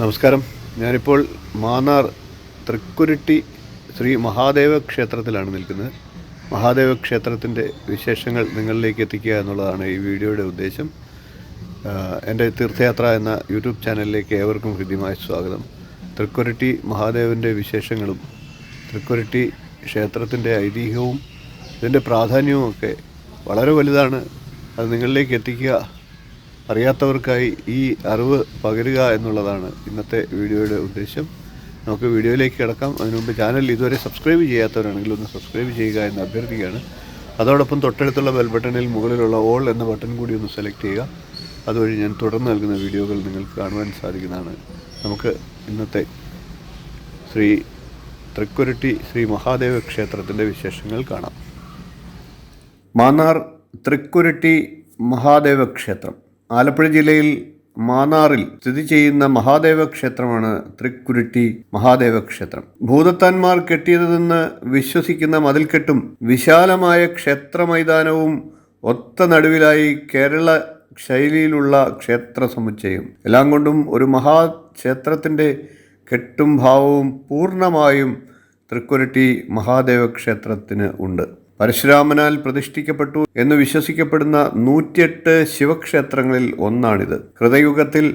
നമസ്കാരം. ഞാനിപ്പോൾ മാന്നാർ തൃക്കുരുട്ടി ശ്രീ മഹാദേവ ക്ഷേത്രത്തിലാണ് നിൽക്കുന്നത്. മഹാദേവ ക്ഷേത്രത്തിന്റെ വിശേഷങ്ങൾ നിങ്ങളിലേക്ക് എത്തിക്കുക എന്നുള്ളതാണ് ഈ വീഡിയോയുടെ ഉദ്ദേശം. എന്റെ തീർത്ഥയാത്ര എന്ന യൂട്യൂബ് ചാനലിലേക്ക് ഏവർക്കും ഹൃദ്യമായ സ്വാഗതം. തൃക്കുരുട്ടി മഹാദേവന്റെ വിശേഷങ്ങളും തൃക്കുരുട്ടി ക്ഷേത്രത്തിന്റെ ഐതിഹ്യവും ഇതിന്റെ പ്രാധാന്യവും ഒക്കെ വളരെ വലുതാണ്. അത് നിങ്ങളിലേക്ക് എത്തിക്കുക അറിയാത്തവർക്കായി ഈ അറിവ് പകരുക എന്നുള്ളതാണ് ഇന്നത്തെ വീഡിയോയുടെ ഉദ്ദേശം. നമുക്ക് വീഡിയോയിലേക്ക് കിടക്കാം. അതിനുമുമ്പ് ചാനൽ ഇതുവരെ സബ്സ്ക്രൈബ് ചെയ്യാത്തവരാണെങ്കിൽ ഒന്ന് സബ്സ്ക്രൈബ് ചെയ്യുക എന്ന് അഭ്യർത്ഥിക്കുകയാണ്. അതോടൊപ്പം തൊട്ടടുത്തുള്ള ബെൽ ബട്ടണിൽ മുകളിലുള്ള ഓൾ എന്ന ബട്ടൺ കൂടി ഒന്ന് സെലക്ട് ചെയ്യുക. അതുവഴി ഞാൻ തുടർന്ന് നൽകുന്ന വീഡിയോകൾ നിങ്ങൾക്ക് കാണുവാൻ സാധിക്കുന്നതാണ്. നമുക്ക് ഇന്നത്തെ ശ്രീ തൃക്കുരുട്ടി ശ്രീ മഹാദേവ ക്ഷേത്രത്തിന്റെ വിശേഷങ്ങൾ കാണാം. മാന്നാർ തൃക്കുരുട്ടി മഹാദേവ ക്ഷേത്രം. ആലപ്പുഴ ജില്ലയിൽ മാന്നാറിൽ സ്ഥിതി ചെയ്യുന്ന മഹാദേവ ക്ഷേത്രമാണ് തൃക്കുരുട്ടി മഹാദേവ ക്ഷേത്രം. ഭൂതത്താന്മാർ കെട്ടിയതെന്ന് വിശ്വസിക്കുന്ന മതിൽക്കെട്ടും വിശാലമായ ക്ഷേത്ര മൈതാനവും ഒത്ത നടുവിലായി കേരള ശൈലിയിലുള്ള ക്ഷേത്ര സമുച്ചയം. എല്ലാം കൊണ്ടും ഒരു മഹാക്ഷേത്രത്തിന്റെ കെട്ടും ഭാവവും പൂർണമായും തൃക്കുരുട്ടി മഹാദേവ ക്ഷേത്രത്തിന് ഉണ്ട്. പരശുരാമനാൽ പ്രതിഷ്ഠിക്കപ്പെട്ടു എന്ന് വിശ്വസിക്കപ്പെടുന്ന നൂറ്റിയെട്ട് ശിവക്ഷേത്രങ്ങളിൽ ഒന്നാണിത്. കൃതയുഗത്തിൽ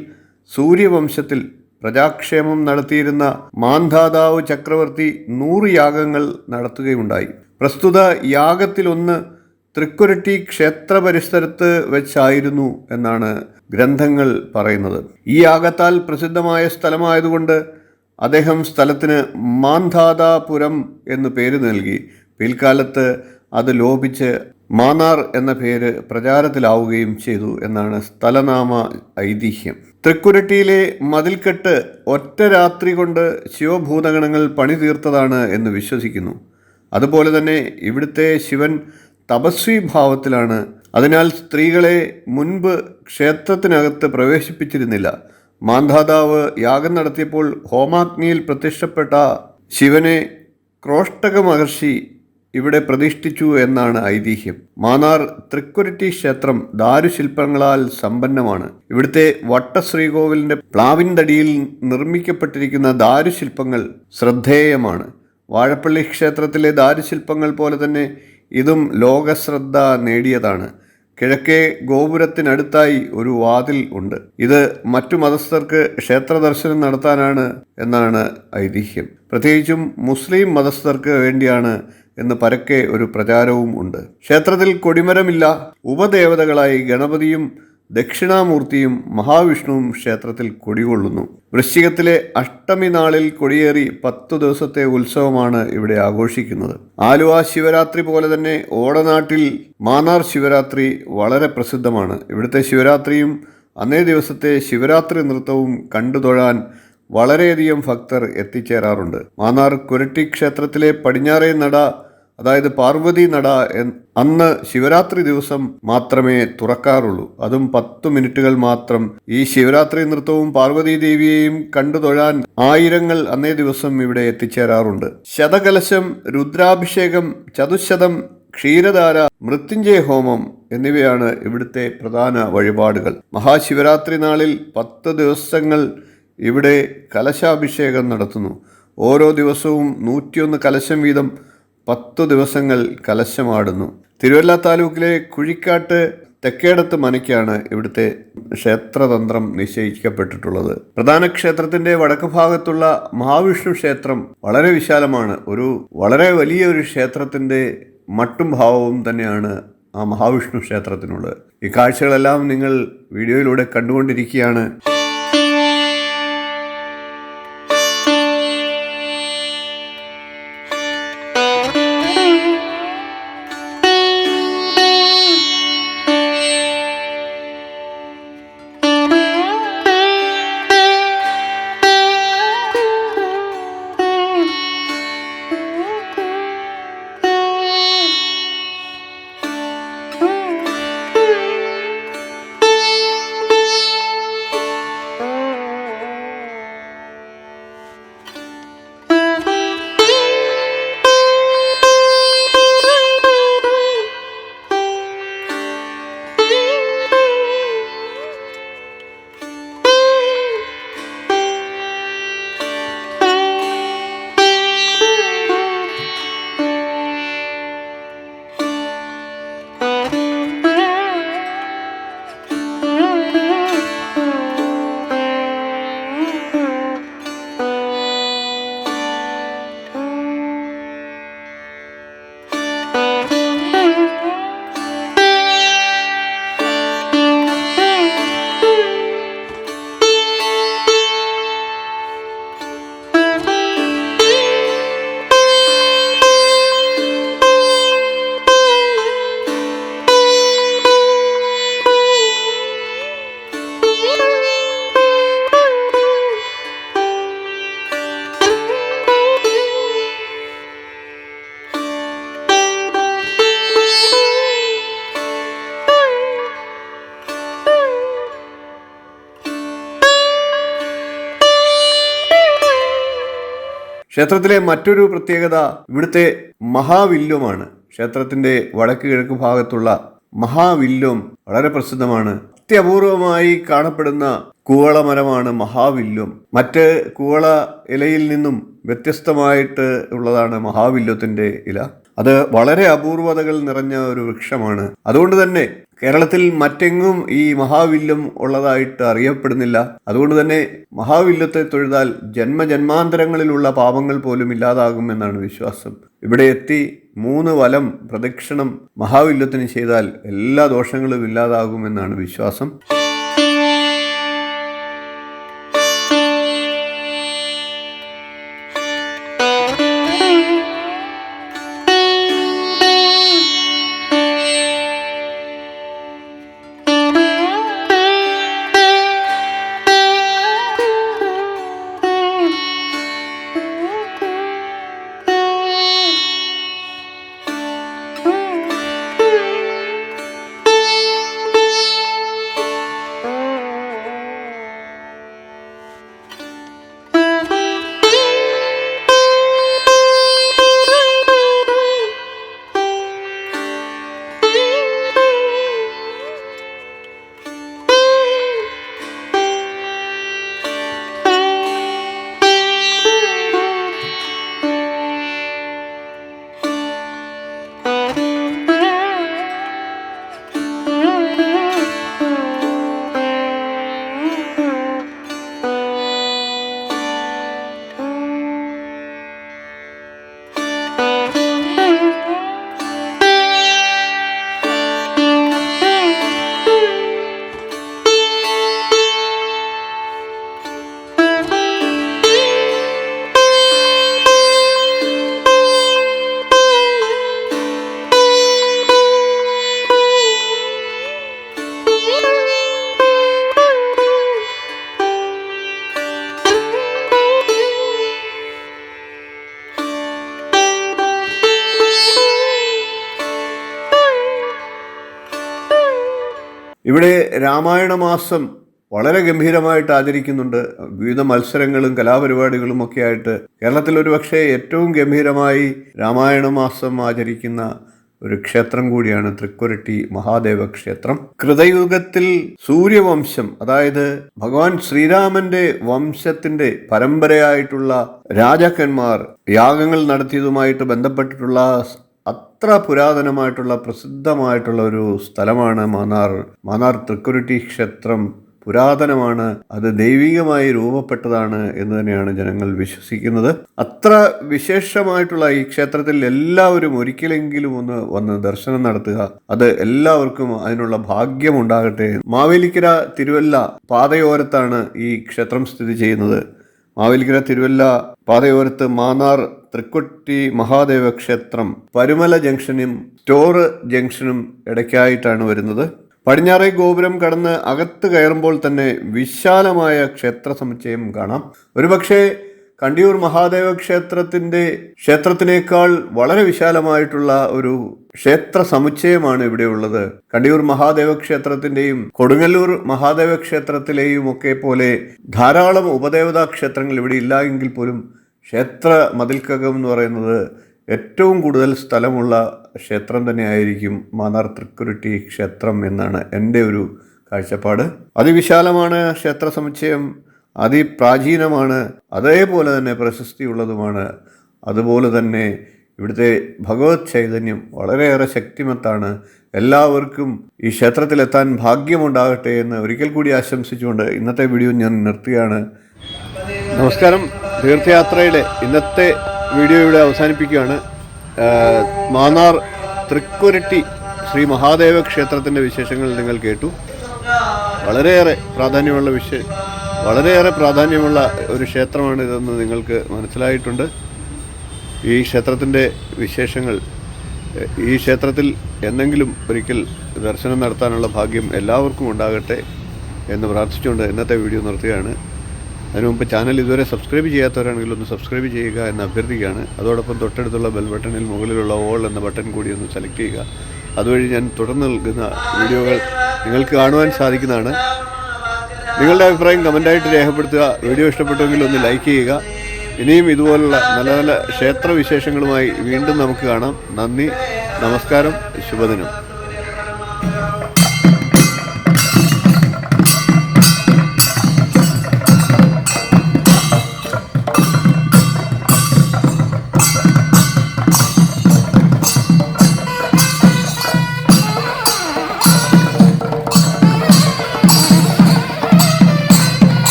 സൂര്യവംശത്തിൽ പ്രജാക്ഷേമം നടത്തിയിരുന്ന മാന്ധാതാവ് ചക്രവർത്തി നൂറ് യാഗങ്ങൾ നടത്തുകയുണ്ടായി. പ്രസ്തുത യാഗത്തിലൊന്ന് തൃക്കുരട്ടി ക്ഷേത്ര പരിസരത്ത് വെച്ചായിരുന്നു എന്നാണ് ഗ്രന്ഥങ്ങൾ പറയുന്നത്. ഈ യാഗത്താൽ പ്രസിദ്ധമായ സ്ഥലമായതുകൊണ്ട് അദ്ദേഹം സ്ഥലത്തിന് മാന്ധാതാപുരം എന്ന് പേര് നൽകി. പിൽക്കാലത്ത് അത് ലോപിച്ച് മാന്നാർ എന്ന പേര് പ്രചാരത്തിലാവുകയും ചെയ്തു എന്നാണ് സ്ഥലനാമ ഐതിഹ്യം. തൃക്കുരട്ടിയിലെ മതിൽക്കെട്ട് ഒറ്റ രാത്രി കൊണ്ട് ശിവഭൂതഗണങ്ങൾ പണി തീർത്തതാണ് എന്ന് വിശ്വസിക്കുന്നു. അതുപോലെ തന്നെ ഇവിടുത്തെ ശിവൻ തപസ്വി ഭാവത്തിലാണ്. അതിനാൽ സ്ത്രീകളെ മുൻപ് ക്ഷേത്രത്തിനകത്ത് പ്രവേശിപ്പിച്ചിരുന്നില്ല. മാന്ധാതാവ് യാഗം നടത്തിയപ്പോൾ ഹോമാഗ്നിയിൽ പ്രത്യക്ഷപ്പെട്ട ശിവനെ ക്രോഷ്ടക മഹർഷി ഇവിടെ പ്രതിഷ്ഠിച്ചു എന്നാണ് ഐതിഹ്യം. മാന്നാർ തൃക്കുരുട്ടി ക്ഷേത്രം ദാരുശില്പങ്ങളാൽ സമ്പന്നമാണ്. ഇവിടുത്തെ വട്ടശ്രീകോവിലിന്റെ പ്ലാവിൻതടിയിൽ നിർമ്മിക്കപ്പെട്ടിരിക്കുന്ന ദാരുശില്പങ്ങൾ ശ്രദ്ധേയമാണ്. വാഴപ്പള്ളി ക്ഷേത്രത്തിലെ ദാരുശില്പങ്ങൾ പോലെ തന്നെ ഇതും ലോകശ്രദ്ധ നേടിയതാണ്. കിഴക്കേ ഗോപുരത്തിനടുത്തായി ഒരു വാതിൽ ഉണ്ട്. ഇത് മറ്റു മതസ്ഥർക്ക് ക്ഷേത്ര ദർശനം നടത്താനാണ് എന്നാണ് ഐതിഹ്യം. പ്രത്യേകിച്ചും മുസ്ലിം മതസ്ഥർക്ക് വേണ്ടിയാണ് എന്ന് പരക്കെ ഒരു പ്രചാരവും ഉണ്ട്. ക്ഷേത്രത്തിൽ കൊടിമരമില്ല. ഉപദേവതകളായി ഗണപതിയും ദക്ഷിണാമൂർത്തിയും മഹാവിഷ്ണുവും ക്ഷേത്രത്തിൽ കൊടികൊള്ളുന്നു. വൃശ്ചികത്തിലെ അഷ്ടമി നാളിൽ കൊടിയേറി പത്തു ദിവസത്തെ ഉത്സവമാണ് ഇവിടെ ആഘോഷിക്കുന്നത്. ആലുവ ശിവരാത്രി പോലെ തന്നെ ഓടനാട്ടിൽ മാന്നാർ ശിവരാത്രി വളരെ പ്രസിദ്ധമാണ്. ഇവിടുത്തെ ശിവരാത്രിയും അന്നേ ദിവസത്തെ ശിവരാത്രി നൃത്തവും കണ്ടുതൊഴാൻ വളരെയധികം ഭക്തർ എത്തിച്ചേരാറുണ്ട്. മാന്നാർ കുരട്ടി ക്ഷേത്രത്തിലെ പടിഞ്ഞാറേ നട അതായത് പാർവതി നട അന്ന് ശിവരാത്രി ദിവസം മാത്രമേ തുറക്കാറുള്ളൂ. അതും പത്തു മിനിറ്റുകൾ മാത്രം. ഈ ശിവരാത്രി നൃത്തവും പാർവതി ദേവിയെയും കണ്ടു തൊഴാൻ ആയിരങ്ങൾ അന്നേ ദിവസം ഇവിടെ എത്തിച്ചേരാറുണ്ട്. ശതകലശം രുദ്രാഭിഷേകം ചതുശതം ക്ഷീരധാര മൃത്യുഞ്ജയ ഹോമം എന്നിവയാണ് ഇവിടുത്തെ പ്രധാന വഴിപാടുകൾ. മഹാശിവരാത്രി നാളിൽ പത്ത് ദിവസങ്ങൾ ഇവിടെ കലശാഭിഷേകം നടത്തുന്നു. ഓരോ ദിവസവും നൂറ്റിയൊന്ന് കലശം വീതം പത്തു ദിവസങ്ങൾ കലശമാടുന്നു. തിരുവല്ല താലൂക്കിലെ കുഴിക്കാട്ട് തെക്കേടത്ത് മനയ്ക്കാണ് ഇവിടുത്തെ ക്ഷേത്രതന്ത്രം നിശ്ചയിക്കപ്പെട്ടിട്ടുള്ളത്. പ്രധാന ക്ഷേത്രത്തിന്റെ വടക്ക് ഭാഗത്തുള്ള മഹാവിഷ്ണു ക്ഷേത്രം വളരെ വിശാലമാണ്. ഒരു വളരെ വലിയ ഒരു ക്ഷേത്രത്തിന്റെ മട്ടും ഭാവവും തന്നെയാണ് ആ മഹാവിഷ്ണു ക്ഷേത്രത്തിനുള്ളത്. ഈ കാഴ്ചകളെല്ലാം നിങ്ങൾ വീഡിയോയിലൂടെ കണ്ടുകൊണ്ടിരിക്കുകയാണ്. ക്ഷേത്രത്തിലെ മറ്റൊരു പ്രത്യേകത ഇവിടുത്തെ മഹാവില്ലുമാണ്. ക്ഷേത്രത്തിന്റെ വടക്ക് കിഴക്ക് ഭാഗത്തുള്ള മഹാവില്ലും വളരെ പ്രസിദ്ധമാണ്. അത്യപൂർവമായി കാണപ്പെടുന്ന കൂവള മരമാണ് മഹാവില്ലും. മറ്റ് കൂവള ഇലയിൽ നിന്നും വ്യത്യസ്തമായിട്ട് ഉള്ളതാണ് മഹാവില്ലത്തിന്റെ ഇല. അത് വളരെ അപൂർവതകൾ നിറഞ്ഞ ഒരു വൃക്ഷമാണ്. അതുകൊണ്ട് തന്നെ കേരളത്തിൽ മറ്റെങ്ങും ഈ മഹാവില്ലം ഉള്ളതായിട്ട് അറിയപ്പെടുന്നില്ല. അതുകൊണ്ട് തന്നെ മഹാവില്യത്തെ തൊഴുതാൽ ജന്മജന്മാന്തരങ്ങളിലുള്ള പാപങ്ങൾ പോലും ഇല്ലാതാകുമെന്നാണ് വിശ്വാസം. ഇവിടെ എത്തി മൂന്ന് വലം പ്രദക്ഷിണം മഹാവില്ലത്തിന് ചെയ്താൽ എല്ലാ ദോഷങ്ങളും ഇല്ലാതാകുമെന്നാണ് വിശ്വാസം. ഇവിടെ രാമായണ മാസം വളരെ ഗംഭീരമായിട്ട് ആചരിക്കുന്നുണ്ട്. വിവിധ മത്സരങ്ങളും കലാപരിപാടികളും ഒക്കെ ആയിട്ട് കേരളത്തിൽ ഒരുപക്ഷെ ഏറ്റവും ഗംഭീരമായി രാമായണ മാസം ആചരിക്കുന്ന ഒരു ക്ഷേത്രം കൂടിയാണ് തൃക്കുരട്ടി മഹാദേവ ക്ഷേത്രം. കൃതയുഗത്തിൽ സൂര്യവംശം അതായത് ഭഗവാൻ ശ്രീരാമന്റെ വംശത്തിന്റെ പരമ്പരയായിട്ടുള്ള രാജാക്കന്മാർ യാഗങ്ങൾ നടത്തിയതുമായിട്ട് ബന്ധപ്പെട്ടിട്ടുള്ള അത്ര പുരാതനമായിട്ടുള്ള പ്രസിദ്ധമായിട്ടുള്ള ഒരു സ്ഥലമാണ് മാന്നാർ. മാന്നാർ തൃക്കുരുട്ടി ക്ഷേത്രം. പുരാതനമാണ് അത് ദൈവികമായി രൂപപ്പെട്ടതാണ് എന്ന് തന്നെയാണ് ജനങ്ങൾ വിശ്വസിക്കുന്നത്. അത്ര വിശേഷമായിട്ടുള്ള ഈ ക്ഷേത്രത്തിൽ എല്ലാവരും ഒരിക്കലെങ്കിലും ഒന്ന് വന്ന് ദർശനം നടത്തുക. അത് എല്ലാവർക്കും അതിനുള്ള ഭാഗ്യം ഉണ്ടാകട്ടെ. മാവേലിക്കര തിരുവല്ല പാതയോരത്താണ് ഈ ക്ഷേത്രം സ്ഥിതി ചെയ്യുന്നത്. മാവേലിക്കര തിരുവല്ല പാതയോരത്ത് മാന്നാർ തൃക്കൊട്ടി മഹാദേവ ക്ഷേത്രം പരുമല ജംഗ്ഷനും സ്റ്റോറ് ജംഗ്ഷനും ഇടയ്ക്കായിട്ടാണ് വരുന്നത്. പടിഞ്ഞാറേ ഗോപുരം കടന്ന് അകത്ത് കയറുമ്പോൾ തന്നെ വിശാലമായ ക്ഷേത്ര സമുച്ചയം കാണാം. ഒരുപക്ഷെ കണ്ടിയൂർ മഹാദേവ ക്ഷേത്രത്തിന്റെ ക്ഷേത്രത്തിനേക്കാൾ വളരെ വിശാലമായിട്ടുള്ള ഒരു ക്ഷേത്ര സമുച്ചയമാണ് ഇവിടെ ഉള്ളത്. കണ്ടിയൂർ മഹാദേവ ക്ഷേത്രത്തിന്റെയും കൊടുങ്ങല്ലൂർ മഹാദേവ ക്ഷേത്രത്തിലെയും ഒക്കെ പോലെ ധാരാളം ഉപദേവതാ ക്ഷേത്രങ്ങൾ ഇവിടെ ഇല്ല എങ്കിൽ പോലും ക്ഷേത്ര മതിൽക്കകം എന്ന് പറയുന്നത് ഏറ്റവും കൂടുതൽ സ്ഥലമുള്ള ക്ഷേത്രം തന്നെയായിരിക്കും മാന്നാർ തൃക്കുരുട്ടി ക്ഷേത്രം എന്നാണ് എന്റെ ഒരു കാഴ്ചപ്പാട്. അതിവിശാലമാണ് ക്ഷേത്ര സമുച്ചയം അതിപ്രാചീനമാണ് അതേപോലെ തന്നെ പ്രശസ്തിയുള്ളതുമാണ്. അതുപോലെ തന്നെ ഇവിടുത്തെ ഭഗവത് ചൈതന്യം വളരെയേറെ ശക്തിമത്താണ്. എല്ലാവർക്കും ഈ ക്ഷേത്രത്തിലെത്താൻ ഭാഗ്യമുണ്ടാകട്ടെ എന്ന് ഒരിക്കൽ കൂടി ആശംസിച്ചുകൊണ്ട് ഇന്നത്തെ വീഡിയോ ഞാൻ നിർത്തുകയാണ്. നമസ്കാരം. തീർത്ഥയാത്രയുടെ ഇന്നത്തെ വീഡിയോ ഇവിടെ അവസാനിപ്പിക്കുകയാണ്. മാന്നാർ തൃക്കുരട്ടി ശ്രീ മഹാദേവ ക്ഷേത്രത്തിന്റെ വിശേഷങ്ങൾ നിങ്ങൾ കേട്ടു. വളരെയേറെ പ്രാധാന്യമുള്ള വിഷയ വളരെയേറെ പ്രാധാന്യമുള്ള ഒരു ക്ഷേത്രമാണ് ഇതെന്ന് നിങ്ങൾക്ക് മനസ്സിലായിട്ടുണ്ട്. ഈ ക്ഷേത്രത്തിന്റെ വിശേഷങ്ങൾ ഈ ക്ഷേത്രത്തിൽ എന്നെങ്കിലും ഒരിക്കൽ ദർശനം നടത്താനുള്ള ഭാഗ്യം എല്ലാവർക്കും ഉണ്ടാകട്ടെ എന്ന് പ്രാർത്ഥിച്ചുകൊണ്ട് ഇന്നത്തെ വീഡിയോ നിർത്തുകയാണ്. അതിനു മുമ്പ് ചാനൽ ഇതുവരെ സബ്സ്ക്രൈബ് ചെയ്യാത്തവരാണെങ്കിൽ ഒന്ന് സബ്സ്ക്രൈബ് ചെയ്യുക എന്ന് അഭ്യർത്ഥിക്കുകയാണ്. അതോടൊപ്പം തൊട്ടടുത്തുള്ള ബെൽ ബട്ടണിൽ മുകളിലുള്ള ഓൾ എന്ന ബട്ടൺ കൂടി ഒന്ന് സെലക്ട് ചെയ്യുക. അതുവഴി ഞാൻ തുടർന്ന് നൽകുന്ന വീഡിയോകൾ നിങ്ങൾക്ക് കാണുവാൻ സാധിക്കുന്നതാണ്. നിങ്ങളുടെ അഭിപ്രായം കമന്റായിട്ട് രേഖപ്പെടുത്തുക. വീഡിയോ ഇഷ്ടപ്പെട്ടെങ്കിൽ ഒന്ന് ലൈക്ക് ചെയ്യുക. ഇനിയും ഇതുപോലുള്ള നല്ല നല്ല ക്ഷേത്ര വിശേഷങ്ങളുമായി വീണ്ടും നമുക്ക് കാണാം. നന്ദി നമസ്കാരം ശുഭദിനം.